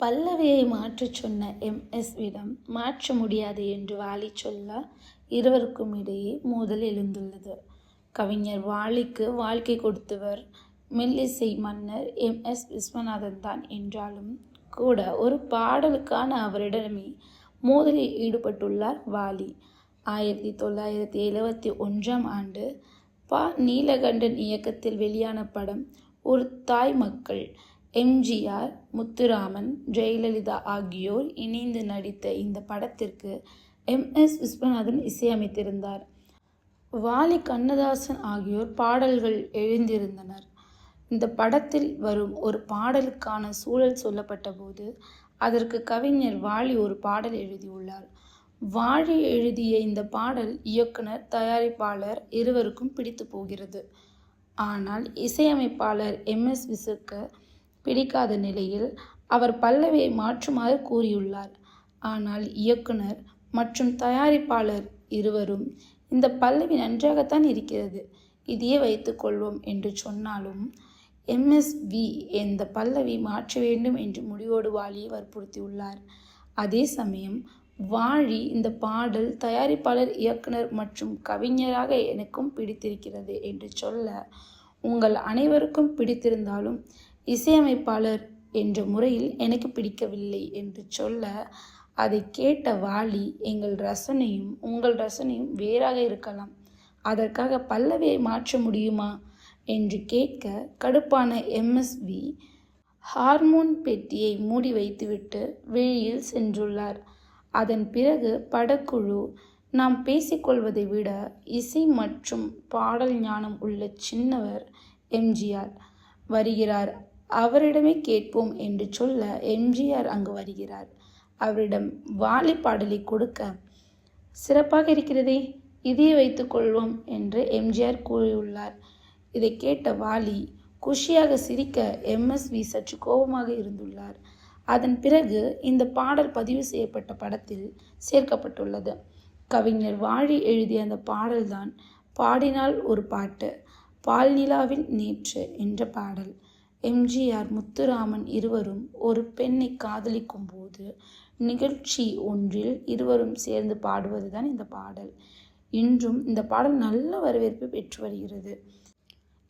பல்லவியை மாற்றச் சொன்ன எம்எஸ்விடம் மாற்ற முடியாது என்று வாலி சொல்ல இருவருக்கும் இடையே மோதல் எழுந்துள்ளது. கவிஞர் வாலிக்கு வாழ்க்கை கொடுத்தவர் மெல்லிசை மன்னர் எம். எஸ். விஸ்வநாதன் தான் என்றாலும் கூட ஒரு பாடலுக்கான அவரிடமே மோதலில் ஈடுபட்டுள்ளார் வாலி. ஆயிரத்தி தொள்ளாயிரத்தி எழுவத்தி ஒன்றாம் ஆண்டு ப. நீலகண்டன் இயக்கத்தில் வெளியான படம் ஒரு தாய் மக்கள் எம்ஜிஆர் முத்துராமன் ஜெயலலிதா ஆகியோர் இணைந்து நடித்த இந்த படத்திற்கு எம் எஸ் விஸ்வநாதன் இசையமைத்திருந்தார். வாலி கண்ணதாசன் ஆகியோர் பாடல்கள் எழுந்திருந்தனர். இந்த படத்தில் வரும் ஒரு பாடலுக்கான சூழல் சொல்லப்பட்ட போது அதற்கு கவிஞர் வாலி ஒரு பாடல் எழுதியுள்ளார். வாழி எழுதிய இந்த பாடல் இயக்குனர் தயாரிப்பாளர் இருவருக்கும் பிடித்து போகிறது. ஆனால் இசையமைப்பாளர் எம் எஸ் விசுக்கு பிடிக்காத நிலையில் அவர் பல்லவியை மாற்றுமாறு கூறியுள்ளார். ஆனால் இயக்குனர் மற்றும் தயாரிப்பாளர் இருவரும் இந்த பல்லவி நன்றாகத்தான் இருக்கிறது இதையே வைத்துக்கொள்வோம் என்று சொன்னாலும் எம்எஸ்வி இந்த பல்லவி மாற்ற வேண்டும் என்று முடிவோடு வாலியை வற்புறுத்தியுள்ளார். அதே சமயம் வாழி இந்த பாடல் தயாரிப்பாளர் இயக்குனர் மற்றும் கவிஞராக எனக்கும் பிடித்திருக்கிறது என்று சொல்ல உங்கள் அனைவருக்கும் பிடித்திருந்தாலும் இசையமைப்பாளர் என்ற முறையில் எனக்கு பிடிக்கவில்லை என்று சொல்ல அதை கேட்ட வாலி எங்கள் ரசனையும் உங்கள் ரசனையும் வேறாக இருக்கலாம். அதற்காக பல்லவியை மாற்ற முடியுமா என்று கேட்க கடுப்பான எம்எஸ்வி ஹார்மோன் பெட்டியை மூடி வைத்துவிட்டு வெளியில் சென்றுள்ளார். அதன் பிறகு படக்குழு நாம் பேசிக்கொள்வதை விட இசை மற்றும் பாடல் ஞானம் உள்ள சின்னவர் எம்ஜிஆர் வருகிறார். அவரிடமே கேட்போம் என்று சொல்ல எம்ஜிஆர் அங்கு வருகிறார். அவரிடம் வாலி பாடலை கொடுக்க சிறப்பாக இருக்கிறதே இதையே வைத்துக்கொள்வோம் என்று எம்ஜிஆர் கூறியுள்ளார். இதை கேட்ட வாலி குஷியாக சிரிக்க எம்எஸ்வி சற்று கோபமாக இருந்துள்ளார். அதன் பிறகு இந்த பாடல் பதிவு செய்யப்பட்ட படத்தில் சேர்க்கப்பட்டுள்ளது. கவிஞர் வாழி எழுதிய அந்த பாடல்தான் பாடினால் ஒரு பாட்டு பால்நிலாவின் நேற்று என்ற பாடல். எம்ஜிஆர் முத்துராமன் இருவரும் ஒரு பெண்ணை காதலிக்கும் போது நிகழ்ச்சி ஒன்றில் இருவரும் சேர்ந்து பாடுவது தான் இந்த பாடல். இன்றும் இந்த பாடல் நல்ல வரவேற்பு பெற்று வருகிறது.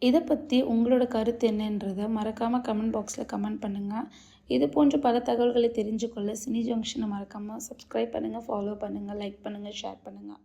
இதை பற்றி உங்களோட கருத்து என்னன்றதை மறக்காமல் கமெண்ட் பாக்ஸில் கமெண்ட் பண்ணுங்கள் இது போன்ற பல தகவல்களை தெரிஞ்சுக்கொள்ள சினி ஜங்ஷனை மறக்காமல் சப்ஸ்கிரைப் பண்ணுங்கள் ஃபாலோ பண்ணுங்கள் லைக் பண்ணுங்கள் ஷேர் பண்ணுங்கள்